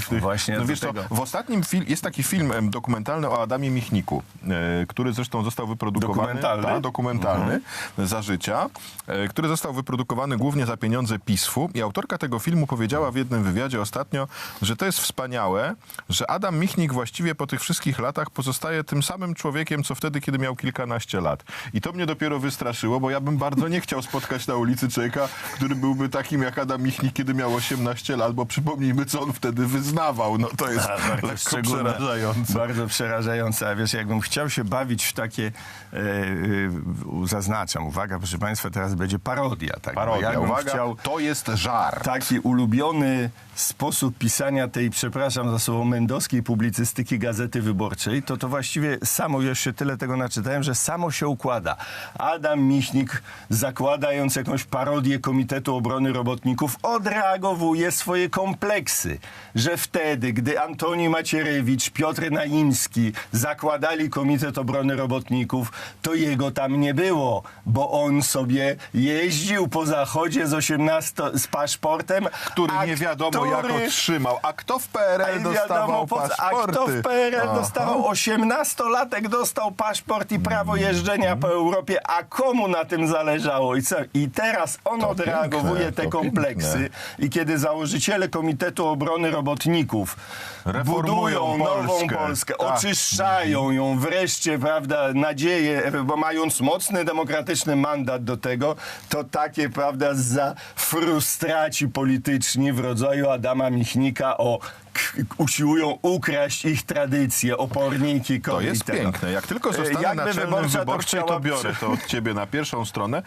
W tych, Właśnie no wiesz co, w ostatnim film, jest taki film dokumentalny o Adamie Michniku, e, który zresztą został wyprodukowany. Dokumentalny? Ta, dokumentalny za życia, e, który został wyprodukowany głównie za pieniądze PiSF-u i autorka tego filmu powiedziała w jednym wywiadzie ostatnio, że to jest wspaniałe, że Adam Michnik właściwie po tych wszystkich latach pozostaje tym samym człowiekiem, co wtedy, kiedy miał kilkanaście lat. I to mnie dopiero wystraszyło, bo ja bym bardzo nie chciał spotkać na ulicy człowieka, który byłby takim jak Adam Michnik, kiedy miał 18 lat, bo przypomnijmy, co on wtedy wyznawał. No to jest A, bardzo szczególne, przerażające. Bardzo przerażające. A wiesz, jakbym chciał się bawić w takie, e, e, zaznaczam, uwaga, proszę Państwa, teraz będzie parodia. Tak? Parodia, uwaga, chciał to jest żart. taki ulubiony sposób pisania tej, przepraszam za słowo, mendowskiej publicystyki Gazety Wyborczej, to to właściwie samo, już się tyle tego naczytałem, że samo się układa. Adam Michnik, zakładając jakąś parodię Komitetu Obrony Robotników, odreagowuje swoje kompleksy, że wtedy, gdy Antoni Macierewicz, Piotr Naimski zakładali Komitet Obrony Robotników, to jego tam nie było, bo on sobie jeździł po zachodzie z 18 z paszportem, który nie wiadomo który- jak otrzymał. A kto w PRL dostawał po paszporty? A kto w PRL Aha. dostawał 18-latek dostał paszport i prawo jeżdżenia po Europie, a komu na tym zależało? I, co? I teraz on To odreagowuje piękne, te kompleksy piękne. i kiedy założyciele Komitetu Obrony Robotników Reformują budują nową Polskę. Polskę, Tak. oczyszczają ją wreszcie, prawda, nadzieję, bo mając mocny demokratyczny mandat do tego, to takie, prawda, za frustraci polityczni w rodzaju Adama Michnika o usiłują ukraść ich tradycje, oporniki To kobiet. jest piękne. Jak tylko E, zostanę jakby naczelnym to wyborczej, to biorę to od ciebie na pierwszą stronę.